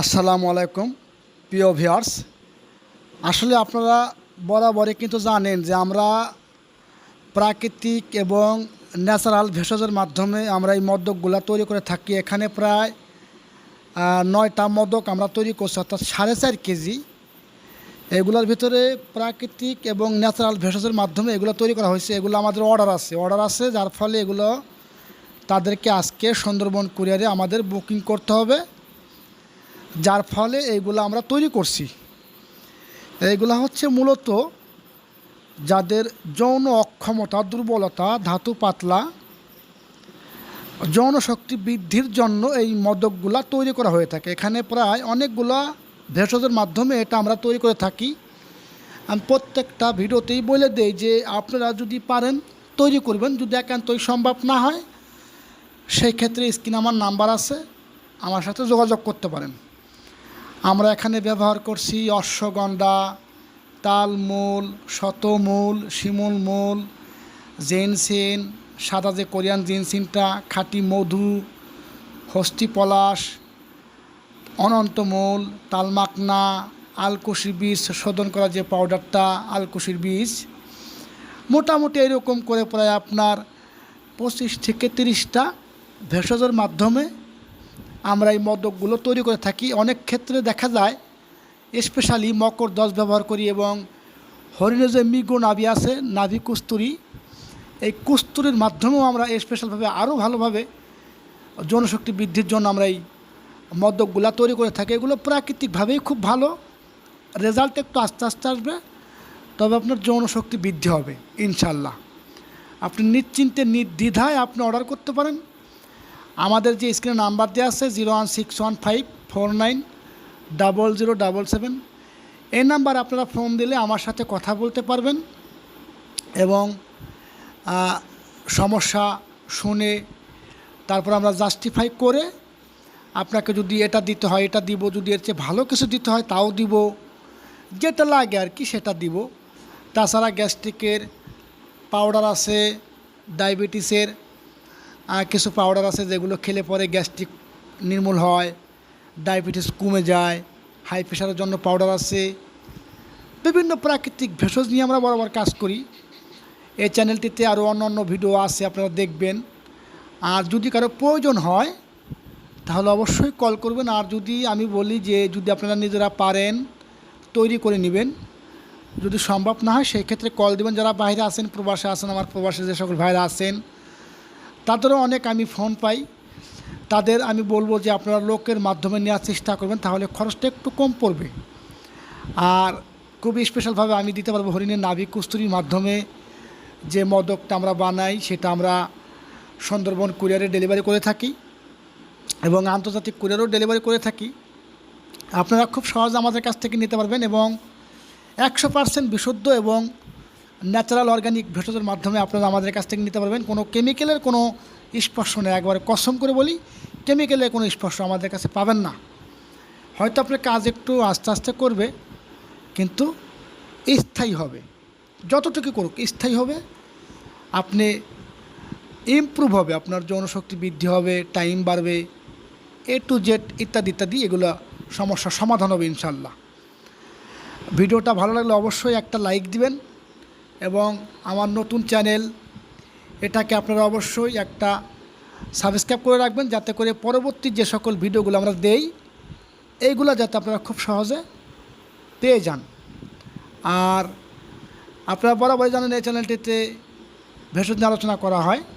আসসালামু আলাইকুম, প্রিয় ভিউয়ার্স। আসলে আপনারা বরাবরই কিন্তু জানেন যে আমরা প্রাকৃতিক এবং ন্যাচারাল ভেষজের মাধ্যমে আমরা এই মদকগুলা তৈরি করে থাকি। এখানে প্রায় নয়টা মদক আমরা তৈরি করছি, অর্থাৎ সাড়ে চার কেজি। এগুলোর ভিতরে প্রাকৃতিক এবং ন্যাচারাল ভেষজের মাধ্যমে এগুলো তৈরি করা হয়েছে। এগুলো আমাদের অর্ডার আছে। অর্ডার আছে, যার ফলে এগুলো তাদেরকে আজকে সুন্দরবন কুরিয়ারে আমাদের বুকিং করতে হবে। যার ফলে এইগুলো আমরা তৈরি করছি। এইগুলো হচ্ছে মূলত যাদের যৌন অক্ষমতা, দুর্বলতা, ধাতু পাতলা, যৌন শক্তি বৃদ্ধির জন্য এই মদকগুলা তৈরি করা হয়ে থাকে। এখানে প্রায় অনেকগুলা ভেষজের মাধ্যমে এটা আমরা তৈরি করে থাকি। আমি প্রত্যেকটা ভিডিওতেই বলে দেই যে আপনারা যদি পারেন, তৈরি করবেন। যদি একান্তই সম্ভব না হয়, সেই ক্ষেত্রে স্ক্রিনে আমার নাম্বার আছে। আমার সাথে যোগাযোগ করতে পারেন। আমরা এখানে ব্যবহার করছি অশ্বগন্ধা, তালমূল, শতমূল, শিমুল মূল, জেনসিন, সাদা যে কোরিয়ান জিনসিনটা, খাঁটি মধু হস্তি পলাশ অনন্তমূল তালমাকনা, আলকুশির বীজ শোধন করা যে পাউডারটা, আলকুশির বীজ। মোটামুটি এরকম করে প্রায় আপনার পঁচিশ থেকে তিরিশটা ভেষজের মাধ্যমে আমরা এই মদকগুলো তৈরি করে থাকি। অনেক ক্ষেত্রে দেখা যায় স্পেশালি মকর দশ ব্যবহার করি এবং হরিণের যে মিগো নাভি আছে, নাভি কুস্তুরি, এই কুস্তুরির মাধ্যমেও আমরা স্পেশালভাবে আরও ভালোভাবে জনশক্তি বৃদ্ধির জন্য আমরা এই মদকগুলা তৈরি করে থাকি। এগুলো প্রাকৃতিকভাবেই খুব ভালো। রেজাল্ট একটু আস্তে আস্তে আসবে, তবে আপনার যৌনশক্তি বৃদ্ধি হবে ইনশাল্লাহ আপনি নিশ্চিন্তে, নির্দ্বিধায় আপনি অর্ডার করতে পারেন। আমাদের যে স্ক্রিনে নাম্বার দেওয়া আছে zero one six one five four nine double zero double seven এই নাম্বার আপনারা ফোন দিলে আমার সাথে কথা বলতে পারবেন এবং সমস্যা শুনে তারপর আমরা জাস্টিফাই করে আপনাকে যদি এটা দিতে হয়, এটা দিব, যদি এর চেয়ে ভালো কিছু দিতে হয় তাও দিব, যেটা লাগে আর কি সেটা দিব। তাছাড়া গ্যাস্ট্রিকের পাউডার আছে ডায়াবেটিসের কিছু পাউডার আছে যেগুলো খেলে পরে গ্যাস্ট্রিক নির্মূল হয় ডায়াবেটিস কমে যায় হাই প্রেশারের জন্য পাউডার আছে। বিভিন্ন প্রাকৃতিক ভেষজ নিয়ে আমরা বরাবর কাজ করি। এই চ্যানেলটিতে আরও অন্য অন্য ভিডিও আছে, আপনারা দেখবেন। আর যদি কারও প্রয়োজন হয়, তাহলে অবশ্যই কল করবেন। আর যদি আমি বলি যে, যদি আপনারা নিজেরা পারেন, তৈরি করে নেবেন। যদি সম্ভব না হয়, সেই ক্ষেত্রে কল দিবেন। যারা বাইরে আছেন, প্রবাসে আছেন, আমার প্রবাসে যে সকল ভাইরা আছেন তাদেরও অনেক আমি ফোন পাই। তাদের আমি বলব যে আপনারা লোকের মাধ্যমে নেওয়ার চেষ্টা করবেন, তাহলে খরচটা একটু কম পড়বে। আর খুবই স্পেশালভাবে আমি দিতে পারব হরিণের নাভি কুস্তুরির মাধ্যমে যে মদকটা আমরা বানাই, সেটা আমরা সুন্দরবন কুরিয়ারে ডেলিভারি করে থাকি এবং আন্তর্জাতিক কুরিয়ারও ডেলিভারি করে থাকি। আপনারা খুব সহজে আমাদের কাছ থেকে নিতে পারবেন এবং একশো পার্সেন্ট বিশুদ্ধ এবং ন্যাচারাল অর্গানিক ভেষজের মাধ্যমে আপনারা আমাদের কাছ থেকে নিতে পারবেন। কোনো কেমিক্যালের কোনো স্পর্শ নেই, একবারে কসম করে বলি কেমিক্যালের কোনো স্পর্শ আমাদের কাছে পাবেন না। হয়তো আপনার কাজ একটু আস্তে আস্তে করবে, কিন্তু স্থায়ী হবে। যতটুকু করুক, স্থায়ী হবে। আপনি ইমপ্রুভ হবে, আপনার যৌনশক্তি বৃদ্ধি হবে টাইম বাড়বে এ টু জেড ইত্যাদি ইত্যাদি এগুলো সমস্যার সমাধান হবে ইনশাল্লাহ ভিডিওটা ভালো লাগলে অবশ্যই একটা লাইক দিবেন। এবং আমার নতুন চ্যানেল, এটাকে আপনারা অবশ্যই একটা সাবস্ক্রাইব করে রাখবেন যাতে করে পরবর্তী যে সকল ভিডিওগুলো আমরা দেই, এইগুলো যাতে আপনারা খুব সহজে পেয়ে যান। আর আপনারা বরাবরই জানেন এই চ্যানেলটিতে ভেষজ নিয়ে আলোচনা করা হয়।